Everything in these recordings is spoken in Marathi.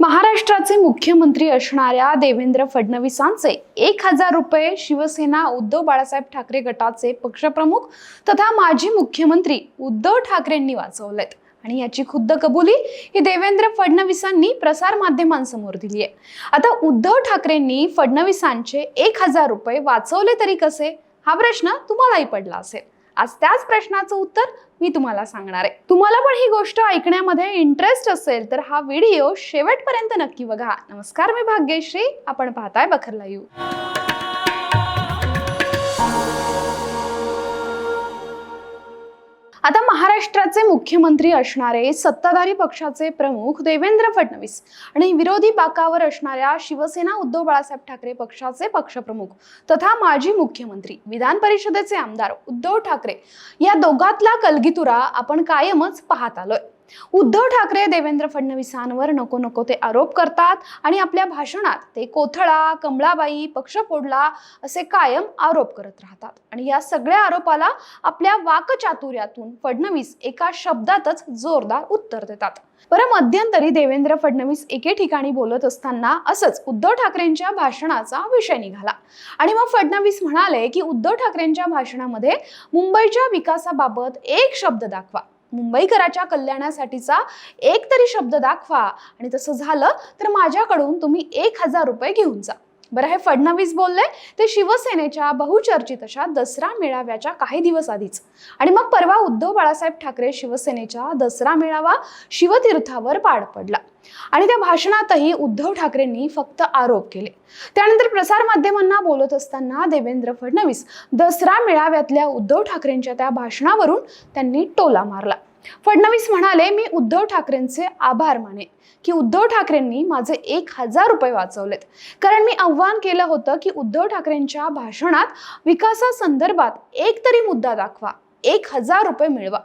महाराष्ट्राचे मुख्यमंत्री असणाऱ्या देवेंद्र फडणवीसांचे एक हजार रुपये शिवसेना उद्धव बाळासाहेब ठाकरे गटाचे पक्षप्रमुख तथा माजी मुख्यमंत्री उद्धव ठाकरेंनी वाचवलेत. आणि याची खुद्द कबुली ही देवेंद्र फडणवीसांनी प्रसार माध्यमांसमोर दिली आहे. आता उद्धव ठाकरेंनी फडणवीसांचे एक हजार रुपये वाचवले तरी कसे? हा प्रश्न तुम्हालाही पडला असेल. आज त्याच प्रश्नाचं उत्तर मी तुम्हाला सांगणार आहे. तुम्हाला पण ही गोष्ट ऐकण्यामध्ये इंटरेस्ट असेल तर हा व्हिडिओ शेवटपर्यंत नक्की बघा. नमस्कार मी भाग्यश्री. आपण पाहताय बखरला येऊ महाराष्ट्राचे मुख्यमंत्री असणारे सत्ताधारी पक्षाचे प्रमुख देवेंद्र फडणवीस आणि विरोधी बाकावर असणाऱ्या शिवसेना उद्धव बाळासाहेब ठाकरे पक्षाचे पक्षप्रमुख तथा माजी मुख्यमंत्री विधान परिषदेचे आमदार उद्धव ठाकरे या दोघातला कलगीतुरा आपण कायमच पाहत आलोय. उद्धव ठाकरे देवेंद्र फडणवीसांवर नको नको ते आरोप करतात आणि आपल्या भाषणात ते कोथळा कमळाबाई पक्ष फोडला असे कायम आरोप करत राहतात. आणि या सगळ्या आरोपाला आपल्या वाकचातुर्यातून फडणवीस एका शब्दातच जोरदार उत्तर देतात. बरं मध्यंतरी देवेंद्र फडणवीस एके ठिकाणी बोलत असताना असंच उद्धव ठाकरेंच्या भाषणाचा विषय निघाला. आणि मग फडणवीस म्हणाले की उद्धव ठाकरेंच्या भाषणामध्ये मुंबईच्या विकासाबाबत एक शब्द दाखवा. मुंबईकराच्या कल्याणासाठीचा एक तरी शब्द दाखवा. आणि तसं झालं तर माझ्याकडून तुम्ही एक हजार रुपये घेऊन जा. बरं हे फडणवीस बोलले ते शिवसेनेच्या बहुचर्चित अशा दसरा मेळाव्याच्या काही दिवस आधीच. आणि मग परवा उद्धव बाळासाहेब ठाकरे शिवसेनेच्या दसरा मेळावा शिवतीर्थावर पार पडला. आणि त्या भाषणातही उद्धव ठाकरेंनी फक्त आरोप केले. त्यानंतर प्रसार माध्यमांना बोलत असताना देवेंद्र फडणवीस दसरा मेळाव्यातल्या उद्धव ठाकरेंच्या त्या भाषणावरून त्यांनी टोला मारला. फडणवीस म्हणाले मी उद्धव ठाकरेंचे आभार माने. की उद्धव ठाकरेंनी माझे एक हजार रुपये वाचवलेत. कारण मी आव्हान केलं होतं की उद्धव ठाकरेंच्या भाषणात विकासासंदर्भात एक तरी मुद्दा दाखवा. एक हजार रुपये मिळवा.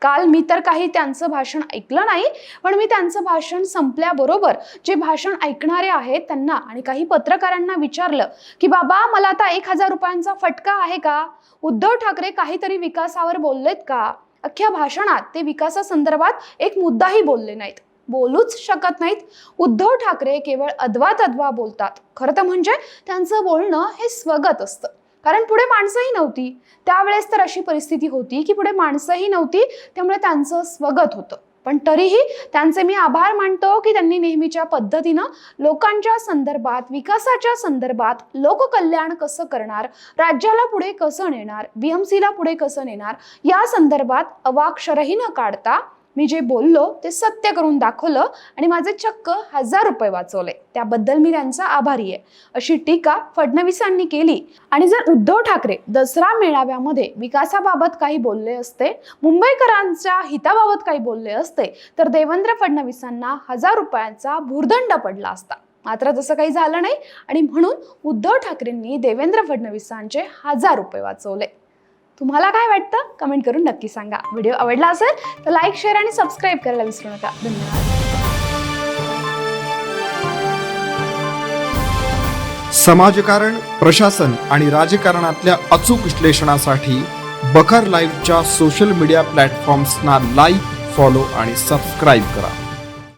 काल मी तर काही त्यांचं भाषण ऐकलं नाही पण मी त्यांचं भाषण संपल्याबरोबर जे भाषण ऐकणारे आहेत त्यांना आणि काही पत्रकारांना विचारलं की बाबा मला आता एक हजार रुपयांचा फटका आहे का? उद्धव ठाकरे काहीतरी विकासावर बोललेत का? अख्ख्या भाषणात ते विकासासंदर्भात एक मुद्दाही बोलले नाहीत. बोलूच शकत नाहीत. उद्धव ठाकरे केवळ अद्वा तद्वा बोलतात. खरं तर म्हणजे त्यांचं बोलणं हे स्वगत असतं. कारण पुढे माणसंही नव्हती. त्यावेळेस तर अशी परिस्थिती होती की पुढे माणसंही नव्हती त्यामुळे त्यांचं स्वगत होतं. पण तरीही त्यांचे मी आभार मानतो की त्यांनी नेहमीच्या पद्धतीनं लोकांच्या संदर्भात विकासाच्या संदर्भात लोककल्याण कसं करणार राज्याला पुढे कसं नेणार बीएमसीला पुढे कसं नेणार या संदर्भात अवाक्षरही न काढता मी जे बोललो ते सत्य करून दाखवलं आणि माझे चक्क हजार रुपये वाचवले. त्याबद्दल मी त्यांचा आभारी आहे. अशी टीका फडणवीसांनी केली. आणि जर उद्धव ठाकरे दसरा मेळाव्यामध्ये विकासाबाबत काही बोलले असते मुंबईकरांच्या हिताबाबत काही बोलले असते तर देवेंद्र फडणवीसांना हजार रुपयांचा भूर्दंड पडला असता. मात्र तसं काही झालं नाही आणि म्हणून उद्धव ठाकरेंनी देवेंद्र फडणवीसांचे हजार रुपये वाचवले. तुम्हाला काय वाटतं? कमेंट करून नक्की सांगा. व्हिडिओ आवडला असेल तर लाईक शेअर आणि सबस्क्राईब करायला विसरू नका. धन्यवाद. समाजकारण प्रशासन आणि राजकारणातल्या अचूक विश्लेषणासाठी बखर लाईव्हच्या सोशल मीडिया प्लॅटफॉर्म्सना लाईक फॉलो आणि सबस्क्राईब करा.